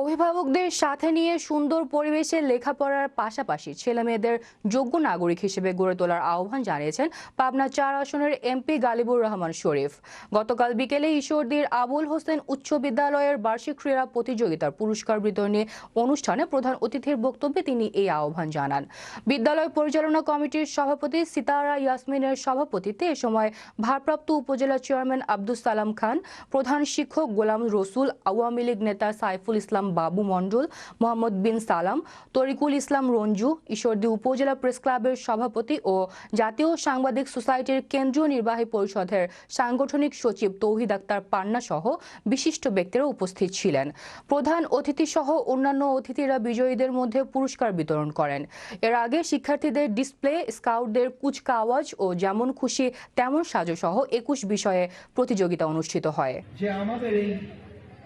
অভিভাবকদের সাথে নিয়ে সুন্দর পরিবেশে লেখাপড়ার পাশাপাশি ছেলেমেয়েদের যোগ্য নাগরিক হিসেবে গড়ে তোলার আহ্বান জানিয়েছেন পাবনা চার আসনের এমপি গালিবুর রহমান শরীফ। গতকাল বিকেলে ঈশ্বরদীর আবুল হোসেন উচ্চ বিদ্যালয়ের বার্ষিক ক্রীড়া প্রতিযোগিতার পুরস্কার বিতরণী অনুষ্ঠানে প্রধান অতিথির বক্তব্যে তিনি এই আহ্বান জানান। বিদ্যালয় পরিচালনা কমিটির সভাপতি সিতারা ইয়াসমিনের সভাপতিত্বে এ সময় ভারপ্রাপ্ত উপজেলা চেয়ারম্যান আব্দুল সালাম খান, প্রধান শিক্ষক গোলাম রসুল, আওয়ামী লীগ নেতা সাইফুল ইসলাম বাবু মণ্ডল, মোহাম্মদ বিন সালাম, তরিকুল ইসলাম রঞ্জু, ঈশ্বরদী উপজেলা প্রেস ক্লাবের সভাপতি ও জাতীয় সাংবাদিক সোসাইটির কেন্দ্রীয় নির্বাহী পরিষদের সাংগঠনিক সচিব তৌহিদ আক্তার পান্না সহ বিশিষ্ট ব্যক্তিরা উপস্থিত ছিলেন। প্রধান অতিথি সহ অন্যান্য অতিথিরা বিজয়ীদের মধ্যে পুরস্কার বিতরণ করেন। এর আগে শিক্ষার্থীদের ডিসপ্লে, স্কাউটদের কুচকাওয়াজ ও যেমন খুশি তেমন সাজো সহ একুশ বিষয়ে প্রতিযোগিতা অনুষ্ঠিত হয়। যে আমাদের এই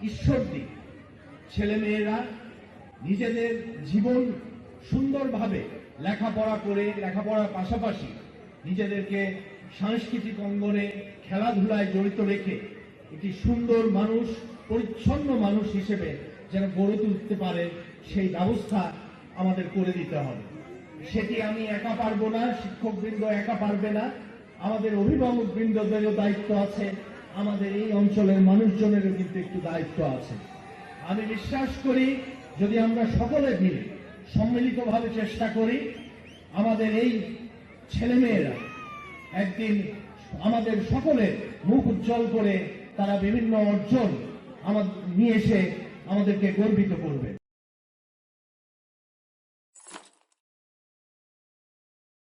ঈশ্বরদী ছেলেমেয়েরা নিজেদের জীবন সুন্দরভাবে লেখাপড়া করে, লেখাপড়ার পাশাপাশি নিজেদেরকে সাংস্কৃতিক অঙ্গনে খেলাধুলায় জড়িত রেখে একটি সুন্দর মানুষ, পরিচ্ছন্ন মানুষ হিসেবে যেন গড়ে তুলতে পারে, সেই ব্যবস্থা আমাদের করে দিতে হবে। সেটি আমি একা পারব না, শিক্ষকবৃন্দ একা পারবে না, আমাদের অভিভাবক বৃন্দদেরও দায়িত্ব আছে, আমাদের এই অঞ্চলের মানুষজনেরও কিন্তু একটু দায়িত্ব আছে। আমি বিশ্বাস করি, যদি আমরা সকলে মিলে সম্মিলিতভাবে চেষ্টা করি, আমাদের এই ছেলেমেয়েরা একদিন আমাদের সকলে মুখ উজ্জ্বল করে তারা বিভিন্ন অর্জন আমাদের নিয়ে এসে আমাদেরকে গর্বিত করবে।